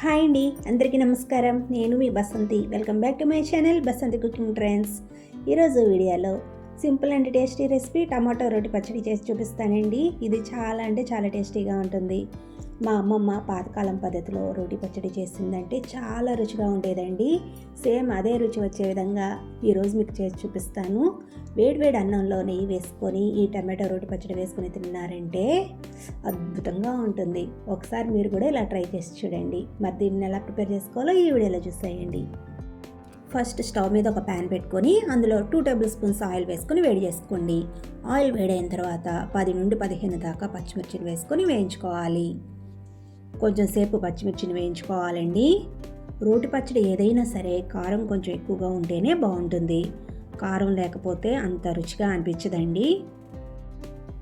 Hi అండి అందరికీ నమస్కారం. నేను మీ Basanti. Welcome back to my channel Basanti cooking trends ఈరోజు వీడియోలో simple and tasty recipe tomato రోటి పచ్చడి చేసి చూపిస్తానండి. ఇది చాలా అంటే చాలా టేస్టీగా ఉంటుంది. మా అమ్మమ్మ పాతకాలం పద్ధతిలో రోటి పచ్చడి చేసిందంటే చాలా రుచిగా ఉండేదండి. సేమ్ అదే రుచి వచ్చే విధంగా ఈరోజు మీకు చేసి చూపిస్తాను. వేడివేడి అన్నంలో నెయ్యి వేసుకొని ఈ టమాటో రోటి పచ్చడి వేసుకొని తిన్నారంటే అద్భుతంగా ఉంటుంది. ఒకసారి మీరు కూడా ఇలా ట్రై చేసి చూడండి. మరి దీన్ని ఎలా ప్రిపేర్ చేసుకోవాలో ఈ వీడియోలో చూసేయండి. ఫస్ట్ స్టవ్ మీద ఒక ప్యాన్ పెట్టుకొని అందులో టూ టేబుల్ స్పూన్స్ ఆయిల్ వేసుకొని వేడి చేసుకోండి. ఆయిల్ వేడైన తర్వాత పది నుండి పదిహేను దాకా పచ్చిమిర్చిని వేసుకొని వేయించుకోవాలి. కొంచెం సేపు పచ్చిమిర్చిని వేయించుకోవాలండి. రోటి పచ్చడి ఏదైనా సరే కారం కొంచెం ఎక్కువగా ఉంటేనే బాగుంటుంది. కారం లేకపోతే అంత రుచిగా అనిపించదండి.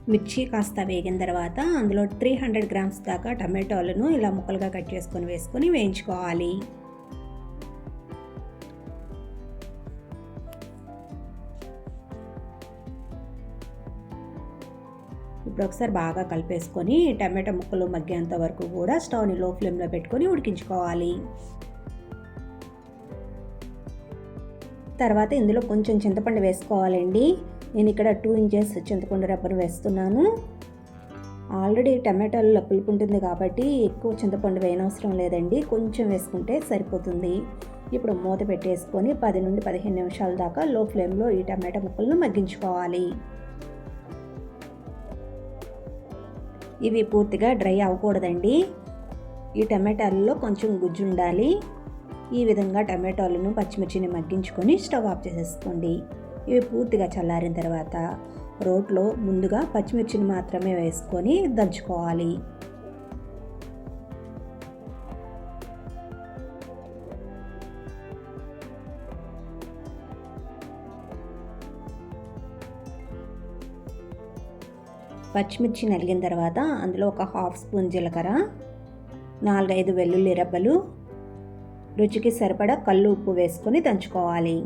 మిర్చి కాస్త వేగిన తర్వాత అందులో త్రీ హండ్రెడ్ గ్రామ్స్ దాకా టమాటోలను ఇలా ముక్కలుగా కట్ చేసుకొని వేసుకొని వేయించుకోవాలి. ఇప్పుడు ఒకసారి బాగా కలిపేసుకొని టమాటా ముక్కలు మగ్గేంత వరకు కూడా స్టవ్ని లో ఫ్లేమ్లో పెట్టుకొని ఉడికించుకోవాలి. తర్వాత ఇందులో కొంచెం చింతపండు వేసుకోవాలండి. నేను ఇక్కడ టూ ఇంచెస్ చింతపండు రబ్బను వేస్తున్నాను. ఆల్రెడీ టమాటాలో పులుపు ఉంటుంది కాబట్టి ఎక్కువ చింతపండు వేయనవసరం లేదండి. కొంచెం వేసుకుంటే సరిపోతుంది. ఇప్పుడు మూత పెట్టేసుకొని పది నుండి పదిహేను నిమిషాల దాకా లో ఫ్లేమ్లో ఈ టమాటా ముక్కలను మగ్గించుకోవాలి. ఇవి పూర్తిగా డ్రై అవ్వకూడదండి. ఈ టమాటాలలో కొంచెం గుజ్జు ఉండాలి. ఈ విధంగా టమాటాలను పచ్చిమిర్చిని మగ్గించుకొని స్టవ్ ఆఫ్ చేసేసుకోండి. ఇవి పూర్తిగా చల్లారిన తర్వాత రోట్లో ముందుగా పచ్చిమిర్చిని మాత్రమే వేసుకొని దంచుకోవాలి. పచ్చిమిర్చి నలిగిన తర్వాత అందులో ఒక హాఫ్ స్పూన్ జీలకర్ర నాలుగైదు వెల్లుల్లి రబ్బలు రుచికి సరిపడా కళ్ళు ఉప్పు వేసుకొని దంచుకోవాలి.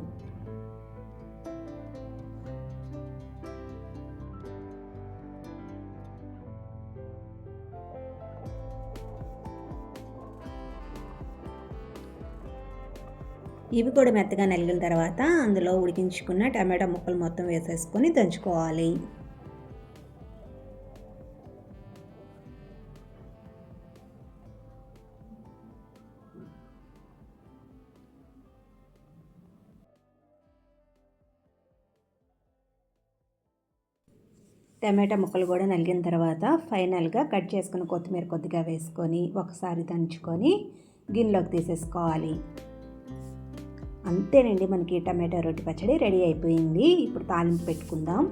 ఇవి కూడా మెత్తగా నలిగిన తర్వాత అందులో ఉడికించుకున్న టమాటా ముక్కలు మొత్తం వేసేసుకొని దంచుకోవాలి. టమాటా ముక్కలు కూడా నలిగిన తర్వాత ఫైనల్గా కట్ చేసుకుని కొత్తిమీర కొద్దిగా వేసుకొని ఒకసారి దంచుకొని గిన్నెలోకి తీసేసుకోవాలి. అంతేనండి మనకి టమాటా రొట్టి పచ్చడి రెడీ అయిపోయింది. ఇప్పుడు తాలింపు పెట్టుకుందాం.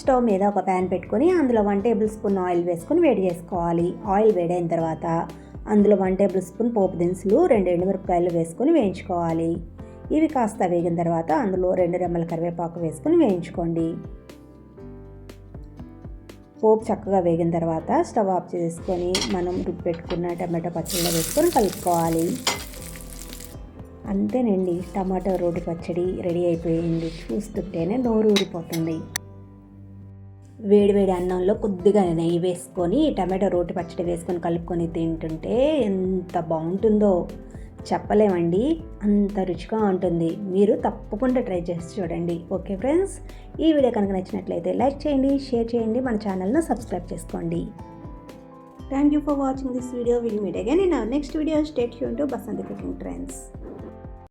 స్టవ్ మీద ఒక ప్యాన్ పెట్టుకొని అందులో వన్ టేబుల్ స్పూన్ ఆయిల్ వేసుకొని వేడి చేసుకోవాలి. ఆయిల్ వేడైన తర్వాత అందులో వన్ టేబుల్ స్పూన్ పోపు దినుసులు రెండు ఎండుమిరపకాయలు వేసుకొని వేయించుకోవాలి. ఇవి కాస్త వేగిన తర్వాత అందులో రెండు రెమ్మల కరివేపాకు వేసుకొని వేయించుకోండి. పోపు చక్కగా వేగిన తర్వాత స్టవ్ ఆఫ్ చేసుకొని మనం రుబ్బి పెట్టుకున్న టమాటో పచ్చడిలో వేసుకొని కలుపుకోవాలి. అంతేనండి టమాటో రోటి పచ్చడి రెడీ అయిపోయింది. చూస్తుంటేనే నోరు ఊరిపోతుంది. వేడివేడి అన్నంలో కొద్దిగా నెయ్యి వేసుకొని టమాటో రోటి పచ్చడి వేసుకొని కలుపుకొని తింటుంటే ఎంత బాగుంటుందో. చెప్పలేమండి. అంత రుచిగా ఉంటుంది. మీరు తప్పకుండా ట్రై చేసి చూడండి. Okay friends? ఈ వీడియో కనుక నచ్చినట్లయితే లైక్ చేయండి షేర్ చేయండి మన ఛానల్ను సబ్స్క్రైబ్ చేసుకోండి. Thank you for watching this video. Will meet again in our next video. Stay Yoon to Basanti cooking trends.